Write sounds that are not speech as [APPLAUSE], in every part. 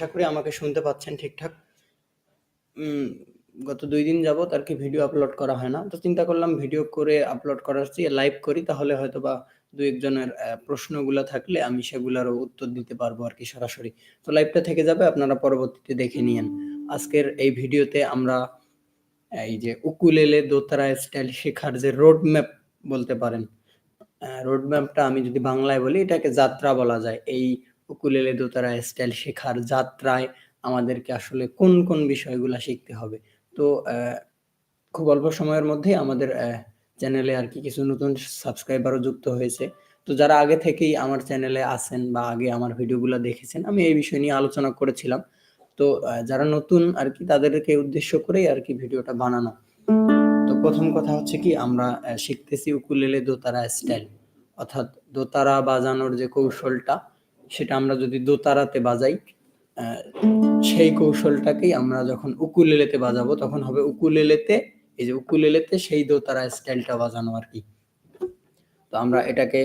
আশা করি আমাকে শুনতে পাচ্ছেন ঠিকঠাক। গত দুই দিন যাবত আর কি ভিডিও আপলোড করা হয় না। তো চিন্তা করলাম ভিডিও করে আপলোড করার চেয়ে লাইভ করি, তাহলে হয়তো বা দু একজনের প্রশ্নগুলো থাকলে আমি সেগুলোরও উত্তর দিতে পারব আর কি সরাসরি। তো লাইভটা থেকে যাবে, আপনারা পরবর্তীতে দেখে নিয়েন। আজকের এই ভিডিওতে আমরা এই যে উকুলেলে দোতারা স্টাইল শেখার যে রোড ম্যাপ বলতে পারেন রোড ম্যাপটা আমি যদি বাংলায় বলি, এটাকে যাত্রা বলা যায়। এই উকুলেলে দোতারা স্টাইল শেখার যাত্রায় আমাদেরকে আসলে কোন কোন বিষয়গুলো শিখতে হবে? তো খুব অল্প সময়ের মধ্যে আমাদের চ্যানেলে আর কি কিছু নতুন সাবস্ক্রাইবারও যুক্ত হয়েছে। তো যারা আগে থেকেই আমার চ্যানেলে আছেন বা আগে আমার ভিডিওগুলো দেখেছেন, আমি এই বিষয় নিয়ে আলোচনা করেছিলাম। তো যারা নতুন আর কি তাদেরকে উদ্দেশ্য করেই আর কি ভিডিওটা বানানো। তো প্রথম কথা হচ্ছে কি, আমরা শিখতেছি উকুলেলে দোতারা স্টাইল অর্থাৎ দোতারা বাজানোর যে কৌশলটা সেটা আমরা যদি দোতারাতে বাজাই সেই কৌশলটাকেই আমরা যখন উকুলেলেতে বাজাবো, তখন হবে উকুলেলেতে, এই যে উকুলেলেতে সেই দোতারা স্টাইলটা বাজানো আর কি। তো আমরা এটাকে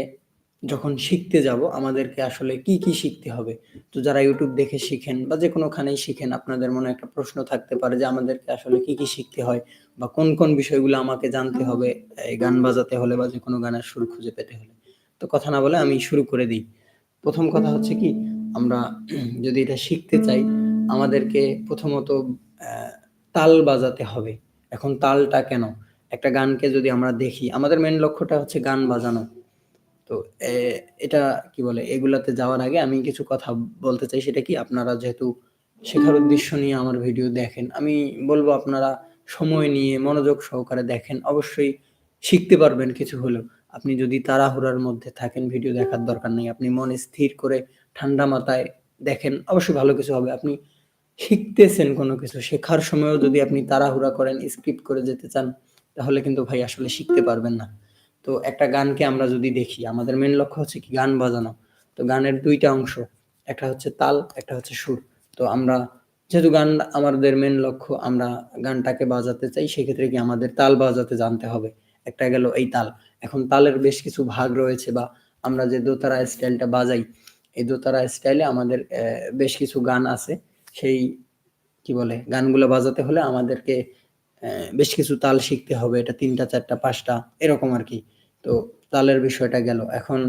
যখন শিখতে যাব, আমাদেরকে আসলে কি কি শিখতে হবে? তো যারা ইউটিউব দেখে শিখেন বা যে কোনোখানেই শিখেন, আপনাদের মনে একটা প্রশ্ন থাকতে পারে যে আমাদেরকে আসলে কি কি শিখতে হয় বা কোন কোন বিষয়গুলো আমাকে জানতে হবে, এই গান বাজাতে হলে বা যে কোনো গানের সুর খুঁজে পেতে হলে। তো কথা না বলে আমি শুরু করে দিই। প্রথম কথা হচ্ছে কি, আমরা যদি এটা শিখতে চাই, আমাদেরকে প্রথমত তাল বাজাতে হবে। এখন তালটা কেন? একটা গানকে যদি আমরা দেখি, আমাদের মেন লক্ষ্যটা হচ্ছে গান বাজানো। তো এটা কি বলে, এগুলাতে যাওয়ার আগে আমি কিছু কথা বলতে চাই, সেটা কি আপনারা যেহেতু শেখার উদ্দেশ্য নিয়ে আমার ভিডিও দেখেন, আমি বলব আপনারা সময় নিয়ে মনোযোগ সহকারে দেখেন, অবশ্যই শিখতে পারবেন কিছু হলেও। আপনি যদি তাড়াহুড়ার মধ্যে থাকেন, ভিডিও দেখার দরকার নেই, আপনি মনে স্থির করে ঠান্ডা মাথায় দেখেন, অবশ্যই ভালো কিছু হবে। আপনি শিখতেছেন কোনো কিছু, শেখার সময়ও যদি আপনি তাড়াহুড়া করেন স্ক্রিপ্ট করে যেতে চান, তাহলে কিন্তু ভাই আসলে শিখতে পারবেন না। তো একটা গানকে আমরা যদি দেখি, আমাদের মেন লক্ষ্য হচ্ছে কি? গান বাজানো। তো গানের দুইটা অংশ, একটা হচ্ছে তাল, একটা হচ্ছে সুর। তো আমরা, যেহেতু গান আমাদের মেন লক্ষ্য, আমরা গানটাকে বাজাতে চাই, সেক্ষেত্রে কি আমাদের তাল বাজাতে জানতে হবে। একটা গেল এই তাল। এখন তালের বেশ কিছু ভাগ রয়েছে বা আমরা যে দোতারা স্টাইলটা বাজাই, এই দোতারা স্টাইলে আমাদের বেশ কিছু গান আছে। সেই, কি বলে, গানগুলো বাজাতে হলে আমাদেরকে বেশ কিছু তাল শিখতে হবে। এটা তিনটা, চারটা, পাঁচটা, এরকম আর কি। তো তালের বিষয়টা গেল। এখন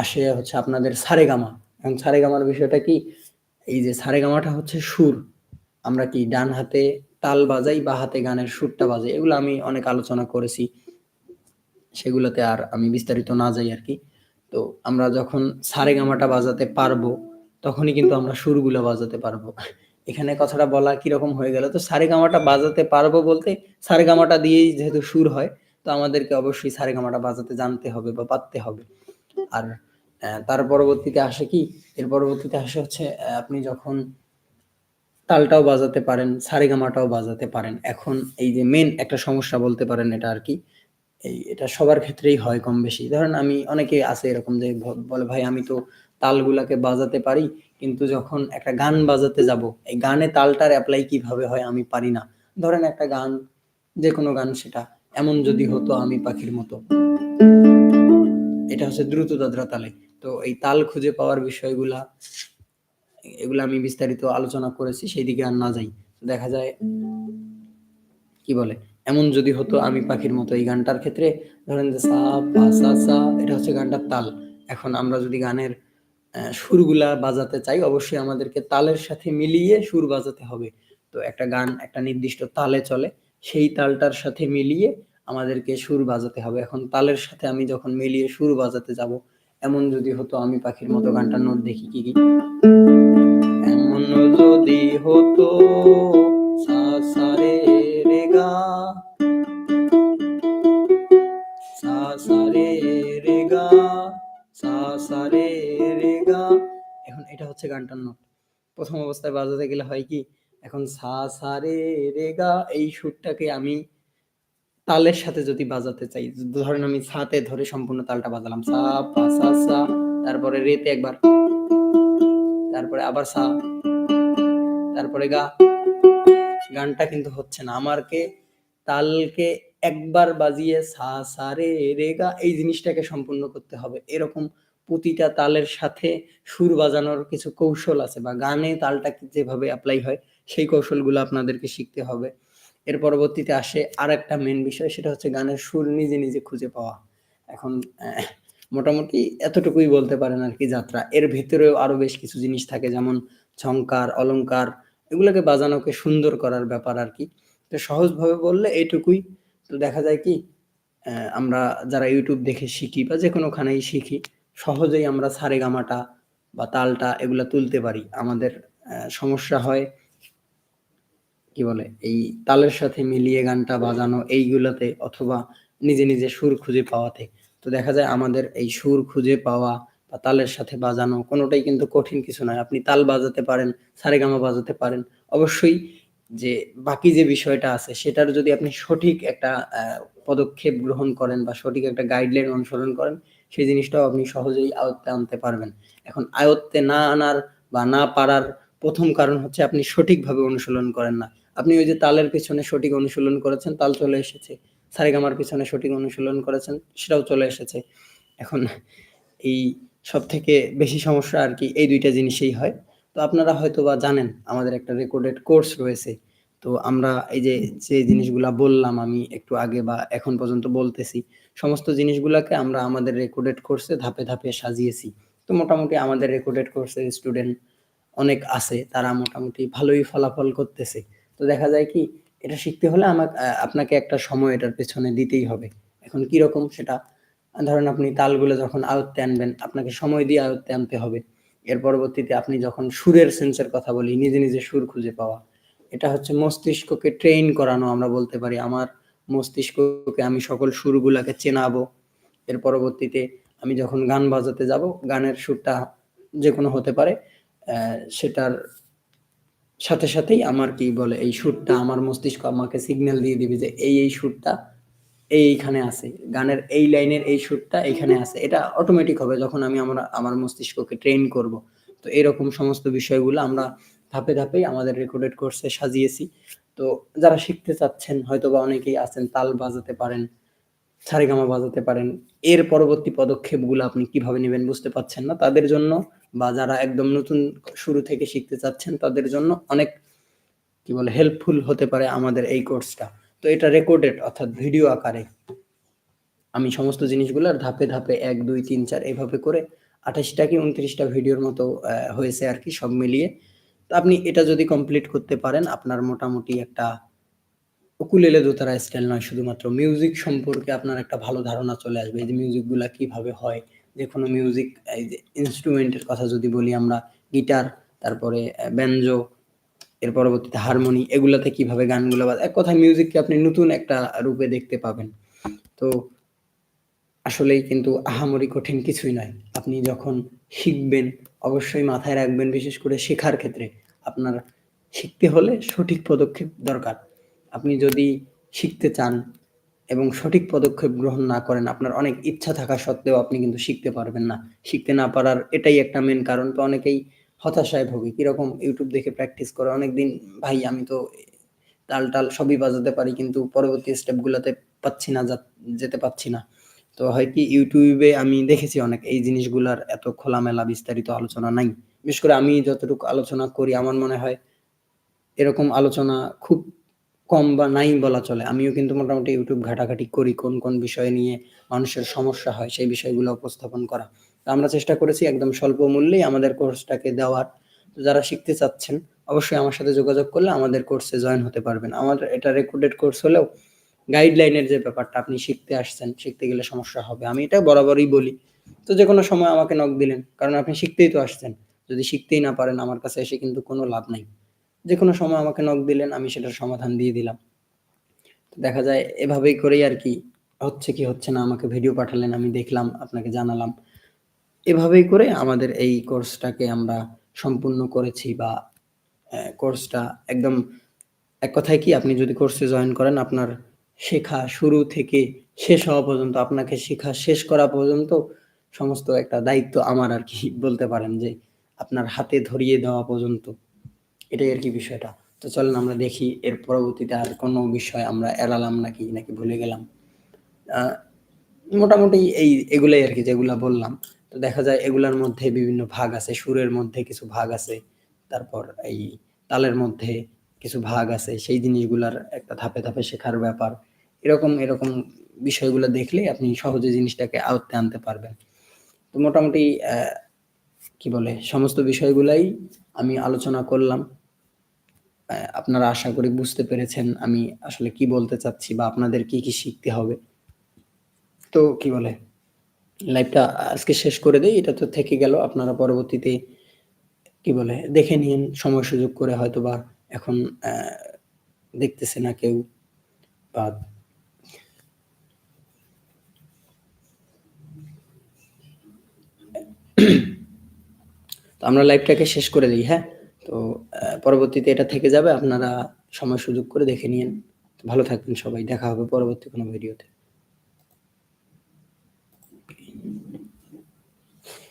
আসে হচ্ছে আপনাদের সারেগামা। এখন সারেগামার বিষয়টা কি? এই যে সারেগামাটা হচ্ছে সুর। আমরা কি ডান হাতে তাল বাজাই বা হাতে গানের সুরটা বাজাই, এগুলো আমি অনেক আলোচনা করেছি। সেগুলোতে আর আমি বিস্তারিত না যাই আর কি। তো আমরা যখন সারেগামাটা বাজাতে পারব, তখনই কিন্তু আমরা সুরগুলো বাজাতে পারব। এখানে কথাটা বলা কীরকম হয়ে গেল? তো সারে গামাটা বাজাতে পারব বলতে সারে গামাটা দিয়েই যেহেতু সুর হয়, তো আমাদেরকে অবশ্যই সারে গামাটা বাজাতে জানতে হবে বা পারতে হবে। আর তার পরবর্তীতে আসে কি? এর পরবর্তীতে আসে হচ্ছে আপনি যখন তালটাও বাজাতে পারেন, সারেগামাটাও বাজাতে পারেন। এখন এই যে মেন একটা সমস্যা বলতে পারেন এটা আর কি, এই এটা সবার ক্ষেত্রেই হয় কম বেশি। ধরেন আমি অনেকে আছে এরকম যে বলে, ভাই, আমি তো তালগুলাকে বাজাতে পারি, কিন্তু যখন একটা গান বাজাতে যাব, এই গানে তালটার অ্যাপ্লাই কীভাবে হয় আমি পারি না। ধরেন একটা গান যে কোনো গান সেটা, এমন যদি হতো আমি পাখির মতো। এটা হচ্ছে দ্রুত দাদরা তালে। তো এই তাল খুঁজে পাওয়ার বিষয়গুলা এগুলো আমি বিস্তারিত আলোচনা করেছি সেই দিকে আর না যাই। দেখা যায় কি বলে, এমন যদি হতো আমি পাখির মতো এই গানটার ক্ষেত্রে। ধরেন যে সা পা সা সা, এটা হচ্ছে গানটার তাল। এখন আমরা যদি গানের সুরগুলা বাজাতে চাই, অবশ্যই আমাদেরকে তালের সাথে মিলিয়ে সুর বাজাতে হবে। তো একটা গান একটা নির্দিষ্ট তালে চলে, সেই তালটার সাথে মিলিয়ে আমাদেরকে সুর বাজাতে হবে। এখন তালের সাথে আমি যখন মিলিয়ে সুর বাজাতে যাব এমন যদি হতো আমি পাখির মতো গানটার নোট দেখি কি কি। এমন যদি হতো সা সা রে রে গা। সা সা রে রে গা সা সা রে রে গা। এখন এটা হচ্ছে গানটার নোট। প্রথম অবস্থায় বাজাতে গেলে হয় কি এখন সা সা রে রে গা এই সুরটাকে আমি তালের সাথে যদি বাজাতে চাই, ধরেন আমি সাতে ধরে সম্পূর্ণ তালটা বাজালাম সা পা সা সা তারপরে রেতে একবার, তারপরে আবার সা তারপরে গা, গানটা কিন্তু হচ্ছে না। আমারকে তালকে একবার বাজিয়ে সা সা, রে রে, গা, এই জিনিসটাকে সম্পূর্ণ করতে হবে। এরকম প্রতিটা তালের সাথে সুর বাজানোর কিছু কৌশল আছে বা গানে তালটা যেভাবে অ্যাপ্লাই হয়, সেই কৌশলগুলো আপনাদেরকে শিখতে হবে। এর পরবর্তীতে আসে আর একটা মেন বিষয়, সেটা হচ্ছে গানের সুর নিজে নিজে খুঁজে পাওয়া। এখন মোটামুটি এতটুকুই বলতে পারেন আর কি যাত্রা। এর ভেতরেও আরও বেশ কিছু জিনিস থাকে, যেমন ঝংকার অলংকার, এগুলোকে বাজানোকে সুন্দর করার ব্যাপার আর কি। তো সহজভাবে বললে এইটুকুই তো দেখা যায় কি আমরা যারা ইউটিউব দেখে শিখি বা যে কোনোখানেই শিখি, সহজেই আমরা সারে গামাটা বা তালটা এগুলা তুলতে পারি। আমাদের সমস্যা হয় কি বলে, এই তালের সাথে মিলিয়ে গানটা বাজানো এইগুলাতে অথবা নিজে নিজে সুর খুঁজে পাওয়াতে। তো দেখা যায় আমাদের এই সুর খুঁজে পাওয়া বা তালের সাথে বাজানো কোনোটাই কিন্তু কঠিন কিছু নয়। আপনি তাল বাজাতে পারেন, সারেগামা বাজাতে পারেন। অবশ্যই যে বাকি যে বিষয়টা আছে, সেটার যদি আপনি সঠিক একটা পদক্ষেপ গ্রহণ করেন বা সঠিক একটা গাইডলাইন অনুসরণ করেন, সেই জিনিসটাও আপনি সহজেই আয়ত্তে আনতে পারবেন। এখন আয়ত্তে না আনার বা না পারার প্রথম কারণ হচ্ছে আপনি সঠিকভাবে অনুশীলন করেন না। আপনি ওই যে তালের পিছনে সঠিক অনুশীলন করেছেন, তাল চলে এসেছে। সারেগামার পিছনে সঠিক অনুশীলন করেছেন, সেটাও চলে এসেছে। এখন এই সব থেকে বেশি সমস্যা আর কি, এই দুইটা জিনিসেই হয়। তো আপনারা হয়তো বা জানেন, আমাদের একটা রেকর্ডেড কোর্স রয়েছে। তো আমরা এই যে যে জিনিসগুলা বললাম, আমি একটু আগে বা এখন পর্যন্ত বলতেছি, সমস্ত জিনিসগুলাকে আমরা আমাদের রেকর্ডেড কোর্সে ধাপে ধাপে সাজিয়েছি। তো মোটামুটি আমাদের রেকর্ডেড কোর্সের স্টুডেন্ট অনেক আছে, তারা মোটামুটি ভালোই ফলাফল করতেছে। তো দেখা যায় কি, এটা শিখতে হলে আমাকে আপনাকে একটা সময় এটার পেছনে দিতেই হবে। এখন কি রকম সেটা? ধরেন আপনি তালগুলো যখন আয়ত্তে আনবেন, আপনাকে সময় দিয়ে আয়ত্তে আনতে হবে। এর পরবর্তীতে আপনি যখন সুরের সেন্সের কথা বলি, নিজে নিজে সুর খুঁজে পাওয়া, এটা হচ্ছে মস্তিষ্ককে ট্রেন করানো আমরা বলতে পারি। আমার মস্তিষ্ককে আমি সকল সুরগুলাকে চেনাবো। এর পরবর্তীতে আমি যখন গান বাজাতে যাব, গানের সুরটা যে কোনো হতে পারে সেটার সাথে সাথেই আমার কি বলে, এই সুরটা আমার মস্তিষ্ক আমাকে সিগন্যাল দিয়ে দিবে যে এই এই সুরটা এইখানে আছে। গানের এই লাইনের এই সুরটা এইখানে আছে। এটা অটোমেটিক হবে যখন আমি আমার আমার মস্তিষ্ককে ট্রেন করব। তো এরকম সমস্ত বিষয়গুলো আমরা ধাপে ধাপেই আমাদের রেকর্ডেড কোর্সে সাজিয়েছি। তো যারা শিখতে চাচ্ছেন হয়তো বা অনেকেই আছেন, তাল বাজাতে পারেন। সারেগামা বাজাতে পারেন। এর পরবর্তী পদক্ষেপগুলো আপনি কীভাবে নেবেন বুঝতে পাচ্ছেন না। তাদের জন্য বা যারা একদম নতুন শুরু থেকে শিখতে চাচ্ছেন, তাদের জন্য অনেক, কি বলে হেল্পফুল হতে পারে আমাদের এই কোর্সটা তো এটা রেকর্ডেড অর্থাৎ ভিডিও আকারে। আমি সমস্ত জিনিসগুলোর ধাপে ধাপে এক, দুই, তিন, চার এভাবে করে আঠাশটা কি উনত্রিশটা ভিডিওর মতো হয়েছে আর কি, সব মিলিয়ে। তো আপনি এটা যদি কমপ্লিট করতে পারেন, আপনার মোটামুটি একটা উকুলেলে দোতারা স্টাইল নয়, শুধুমাত্র মিউজিক সম্পর্কে আপনার একটা ভালো ধারণা চলে আসবে। এই যে মিউজিকগুলা কীভাবে হয়, যে কোনো মিউজিক এই যে ইনস্ট্রুমেন্টের কথা যদি বলি আমরা গিটার তারপরে ব্যঞ্জো এর পরবর্তীতে হারমোনি এগুলাতে কীভাবে গানগুলো বাজ, এক কথায় মিউজিককে আপনি নতুন একটা রূপে দেখতে পাবেন। তো, আসলেই কিন্তু আহামরি কঠিন কিছুই নয়। আপনি যখন শিখবেন, অবশ্যই মাথায় রাখবেন, বিশেষ করে শেখার ক্ষেত্রে। আপনার শিখতে হলে সঠিক পদক্ষেপ দরকার। আপনি যদি শিখতে চান এবং সঠিক পদক্ষেপ গ্রহণ না করেন, আপনার অনেক ইচ্ছা থাকা সত্ত্বেও আপনি কিন্তু শিখতে পারবেন না। শিখতে না পারার এটাই একটা মেন কারণ। তো অনেকেই হতাশায় ভোগে। কীরকম ইউটিউব দেখে প্র্যাকটিস করে? অনেকদিন, ভাই, আমি তো তাল টাল সবই বাজাতে পারি, কিন্তু পরবর্তী স্টেপগুলোতে পাচ্ছি না যেতে পাচ্ছি না। তো হয় কি, ইউটিউবে আমি দেখেছি অনেক, এই জিনিসগুলার এত খোলামেলা বিস্তারিত আলোচনা নাই। বিশেষ করে আমি যতটুকু আলোচনা করি, আমার মনে হয় এরকম আলোচনা খুব কম বা নাই বলা চলে। আমিও কিন্তু মোটামুটি ইউটিউব ঘাটাঘাটি করি, কোন কোন বিষয় নিয়ে মানুষের সমস্যা হয় সেই বিষয়গুলো উপস্থাপন করা। তো আমরা চেষ্টা করেছি একদম স্বল্প মূল্যেই আমাদের কোর্সটাকে দেওয়ার। যারা শিখতে চাচ্ছেন, অবশ্যই আমার সাথে যোগাযোগ করলে আমাদের কোর্সে জয়েন হতে পারবেন। আমাদের এটা রেকর্ডেড কোর্স হলেও গাইডলাইনের যে ব্যাপারটা, আপনি শিখতে আসছেন, শিখতে গেলে সমস্যা হবে। আমি এটা বরাবরই বলি। তো যে কোনো সময় আমাকে নক দিলেন, কারণ আপনি শিখতেই তো আসছেন। যদি শিখতেই না পারেন, আমার কাছে এসে কিন্তু কোনো লাভ নাই। যে কোনো সময় আমাকে নক দিলেন, আমি সেটার সমাধান দিয়ে দিলাম। দেখা যায় এভাবেই করেই আর কি, হচ্ছে কি হচ্ছে না, আমাকে ভিডিও পাঠালেন, আমি দেখলাম, আপনাকে জানালাম। এভাবেই করে আমাদের এই কোর্সটাকে আমরা সম্পূর্ণ করেছি বা কোর্সটা একদম, এক কথায় কি, আপনি যদি কোর্সে জয়েন করেন, আপনার শেখা শুরু থেকে শেষ হওয়া পর্যন্ত, আপনাকে শেখা শেষ করা পর্যন্ত সমস্ত একটা দায়িত্ব আমার আর কি বলতে পারেন যে, আপনার হাতে ধরিয়ে দেওয়া পর্যন্ত। এটাই আর কি বিষয়টা। তো চলেন আমরা দেখি, এর পরবর্তীতে আর কোনো বিষয় আমরা এড়ালাম নাকি নাকি ভুলে গেলাম। মোটামুটি এই, এগুলাই আর কি যেগুলা বললাম। তো দেখা যায় এগুলার মধ্যে বিভিন্ন ভাগ আছে, সুরের মধ্যে কিছু ভাগ আছে, তারপর এই তালের মধ্যে কিছু ভাগ আছে, সেই জিনিসগুলার একটা ধাপে ধাপে শেখার ব্যাপার। এরকম এরকম বিষয়গুলো দেখলেই আপনি সহজে জিনিসটাকে আয়ত্তে আনতে পারবেন। তো মোটামুটি কি বলে, সমস্ত বিষয়গুলাই আমি আলোচনা করলাম। আপনারা আশা করি বুঝতে পেরেছেন আমি আসলে কি বলতে চাচ্ছি বা আপনাদের কি কি শিখতে হবে। তো কি বলে লাইভটা আজকে শেষ করে দেই, এটা তো থেকে গেল, আপনারা পরবর্তীতে কি বলে, দেখে নিন, সময় সুযোগ করে হয়তো বা এখন দেখতেছে না কেউ বা [CLEARS THROAT] তো আমরা লাইভটাকে শেষ করে দিই হ্যাঁ? তো পরবর্তীতে এটা থেকে যাবে, আপনারা সময় সুযোগ করে দেখে নিন ভালো থাকবেন সবাই, দেখা হবে পরবর্তী কোনো ভিডিওতে।